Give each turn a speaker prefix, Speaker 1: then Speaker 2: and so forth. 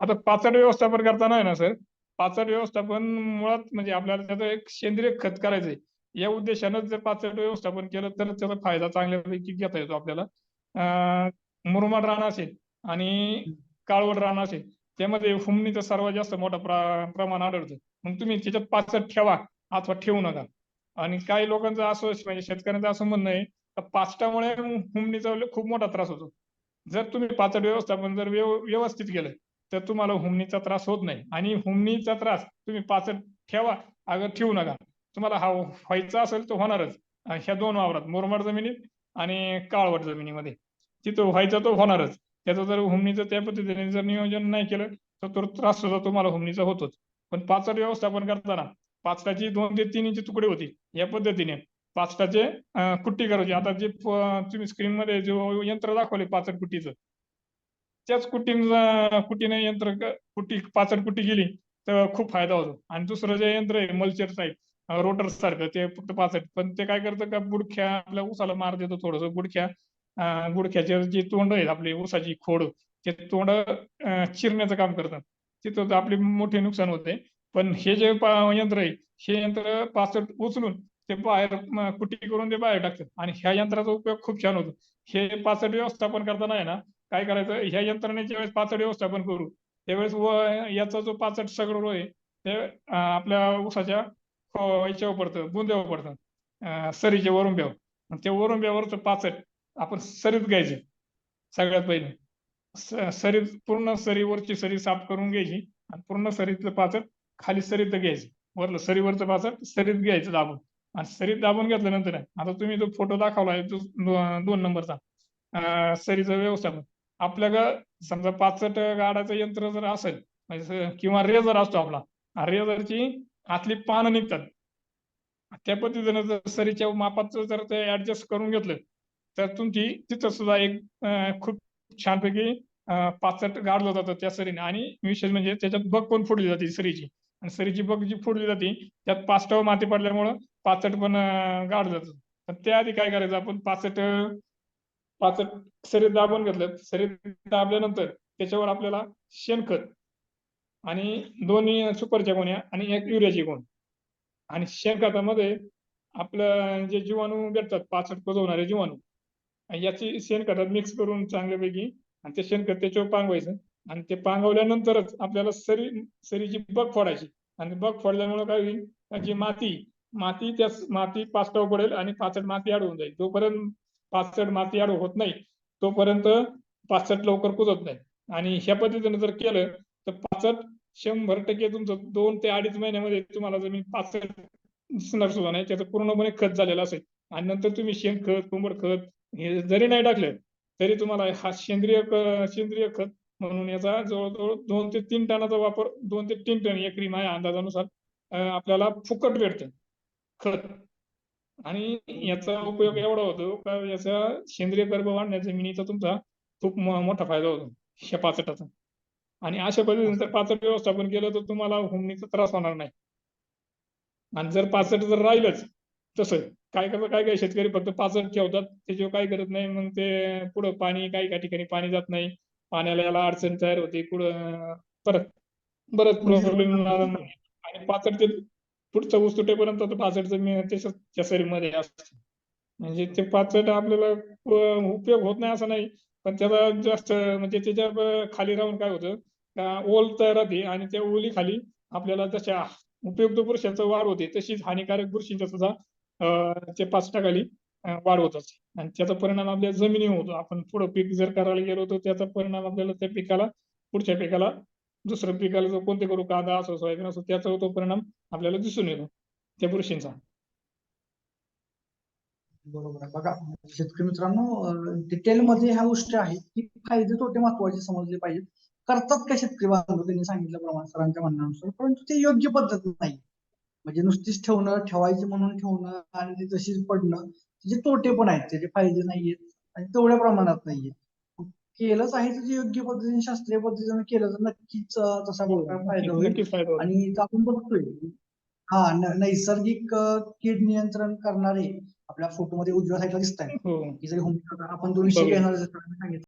Speaker 1: आता पाचट व्यवस्थापन करताना आहे ना सर? पाचट व्यवस्थापन मुळात म्हणजे आपल्याला त्याचं एक सेंद्रिय खत करायचंय. या उद्देशानं जर पाचट व्यवस्थापन केलं तर त्याचा फायदा चांगल्यापैकी घेता येतो आपल्याला. मुरमाड रान असेल आणि काळवड रान असेल त्यामध्ये हुमणीचं सर्वात जास्त मोठं प्रमाण आढळतं. मग तुम्ही त्याच्यात पाचट ठेवा अथवा ठेवू नका. आणि काही लोकांचं असं म्हणजे शेतकऱ्यांचं असं म्हणणं आहे तर पाचटामुळे हुमणीचा खूप मोठा त्रास होतो. जर तुम्ही पाचट व्यवस्थापन जर व्यव- व्यवस्थित केलं तर तुम्हाला हुमणीचा त्रास होत नाही. आणि हुमणीचा त्रास तुम्ही पाचट ठेवा अगर ठेवू नका. तुम्हाला हा व्हायचा असेल तर होणारच. ह्या दोन वावरात मुरमाड जमिनीत आणि काळवट जमिनीमध्ये. तिथं व्हायचा तो होणारच. त्याचं जर हुमणीचं त्या पद्धतीने जर नियोजन नाही केलं तर तो त्रास सुद्धा तुम्हाला हुमणीचा होतोच. पण पाचट व्यवस्थापन करताना पाचटाची दोन ते तीन इंची तुकडे होती. या पद्धतीने पाचटाचे कुट्टी करायची. आता जे तुम्ही स्क्रीन मध्ये जो यंत्र दाखवले पाचट कुट्टीचं त्याच कुटीन कुटीने यंत्र कुटी कुट्टी पाचट गेली तर खूप फायदा होतो. आणि दुसरं जे यंत्र आहे मल्चर टाईप रोटर सारखं ते फक्त पाचट पण ते काय करतं का बुडख्या आपल्या उसाला मार देतो थोडस. गुडख्या गुडख्याचे जे तोंड आहेत आपली उसाची खोड ते तोंड चिरण्याचं काम करतात. तिथं तर आपले मोठे नुकसान होते. पण हे जे यंत्र आहे हे यंत्र पाचट उचलून ते बाहेर कुटी करून ते बाहेर टाकतात. आणि ह्या यंत्राचा उपयोग खूप छान होतो. हे पाचट व्यवस्थापन करताना आहे ना काय करायचं? ह्या यंत्रणेच्या वेळेस पाचट व्यवस्थापन करू. त्यावेळेस व याचा जो पाचट सगळं आहे ते आपल्या ऊसाच्या हो, याच्यावर पडतं बुंद्यावर पडतं. सरीचे सरीच्या वरुंब्यावर आणि त्या वरुंब्यावरचं पाचट आपण सरीत घ्यायचे सगळ्यात पहिले. सरीत पूर्ण सरीवरची सरी साफ करून घ्यायची आणि पूर्ण सरीतलं पाचट खाली सरीत घ्यायचं. वरलं सरीवरचं पाचट सरीत घ्यायचं दाबून. आणि सरीत दाबून घेतल्यानंतर आता तुम्ही जो फोटो दाखवला आहे दो- दोन नंबरचा सरीचं व्यवस्थापन. आपल्याकडं समजा पाचट गाडाचं यंत्र जर असेल म्हणजे किंवा रेझर असतो आपला रेझरची आतली पानं निघतात. त्या पद्धतीनं जर सरीच्या मापाचं जर ते ऍडजस्ट करून घेतलं तर तुमची तिथं सुद्धा एक खूप छानपैकी पाचट गाडलं जातं त्या सरीने. आणि विशेष म्हणजे त्याच्यात बग पण फोडली जाते सरीची. आणि सरीची बग जी फोडली जाते त्यात पाचटावर माती पडल्यामुळं पाचट पण अं, गाडलं जातं. पण त्याआधी काय करायचं आपण पाचट पाचट सरीत दाबून घेतलं सरीत दाबल्यानंतर त्याच्यावर आपल्याला शेणखत आणि दोन्ही सुपरच्या गोण्या आणि एक युरियाची गोण आणि शेणखतामध्ये आपलं जे जीवाणू भेटतात पाचट पजवणारे जीवाणू याची शेणखतात मिक्स करून चांगल्यापैकी आणि ते शेणखत त्याच्यावर पांगवायचं. आणि ते पांगवल्यानंतरच आपल्याला सरी सरीची बग फोडायची. आणि बग फोडल्यामुळे काय होईल? जी माती माती त्या माती पाचटावर पडेल आणि पाचट माती अडवून जाईल. जोपर्यंत पाचट माती आड होत नाही तोपर्यंत पासट लवकर कुजत नाही. आणि ह्या पद्धतीने जर केलं तर पासष्ट शंभर टक्के तुमचं दोन ते अडीच महिन्यामध्ये तुम्हाला जमीन पाचट दिसणार सुद्धा नाही त्याचं पूर्णपणे खत झालेलं असेल. आणि नंतर तुम्ही शेणखत कोंबड खत हे जरी नाही टाकलं तरी तुम्हाला हा सेंद्रिय सेंद्रिय खत म्हणून याचा जवळजवळ दोन ते तीन टनाचा वापर दोन ते तीन टन एकरी माझ्या अंदाजानुसार आपल्याला फुकट भेटतं. खत. आणि याचा उपयोग एवढा होतो का याचा सेंद्रिय गर्भ वाढण्याचा जमिनीचा तुमचा खूप मोठा फायदा होतो ह्या पाचटाचा. आणि अशा पद्धतीने जर पाचट व्यवस्थापन केलं तर तुम्हाला हुमणीचा त्रास होणार नाही. आणि जर पाचट जर राहिलंच तसं काय करतात काय काय शेतकरी फक्त पाचट ठेवतात त्याच्यावर काय करत नाही मग ते पुढं पाणी काही काही ठिकाणी पाणी जात नाही. पाण्याला याला अडचण तयार होते पुढं परत बरंच प्रॉब्लेम आणि पाचट ते पुढचा ऊस तुटेपर्यंत तो पाचट जमीन त्याच्या सरीमध्ये असते. म्हणजे ते पाचट आपल्याला उपयोग होत नाही असं नाही. पण त्याला जास्त म्हणजे त्याच्याखाली राहून काय होतं? का ओल तयार राहते आणि त्या ओली खाली आपल्याला जशा उपयुक्त बुरशांचं वाढ होते तशीच हानिकारक बुरशींचा सुद्धा ते पाचटाखाली अं, वाढ होत असते. आणि त्याचा परिणाम आपल्या जमिनीवर होतो. आपण पुढं पीक जर करायला गेलो तर त्याचा परिणाम आपल्याला त्या पिकाला पुढच्या पिकाला दुसरं पिकाला जो कोणते करू कांदा असो सोयाबीन असो त्याचा तो परिणाम आपल्याला दिसून येतो त्या पुरुषींचा
Speaker 2: बरोबर आहे. बघा शेतकरी मित्रांनो डिटेल मध्ये ह्या गोष्टी आहेत की फायदे तोटे महत्त्वाचे समजले पाहिजेत. करतात का शेतकरी बांधव? त्यांनी सांगितल्याप्रमाणे सरांच्या म्हणण्यानुसार परंतु ते योग्य पद्धत नाही. म्हणजे नुसतीच ठेवणं ठेवायचं म्हणून ठेवणं आणि ती तशीच पडणं त्याचे तोटे पण आहेत त्याचे फायदे नाहीयेत आणि तेवढ्या प्रमाणात नाहीयेत. केलंच आहे तर जे योग्य पद्धतीने शास्त्रीय पद्धतीने केलं तर नक्कीच तसा प्रकार फायदा होईल. आणि आपण बघतोय हा नैसर्गिक कीड नियंत्रण करणारे आपल्या फोटोमध्ये उजव्या साईडला दिसत आहेत
Speaker 1: हो.
Speaker 2: की जरी होम आपण दोनशे. घेणार सांगितलं.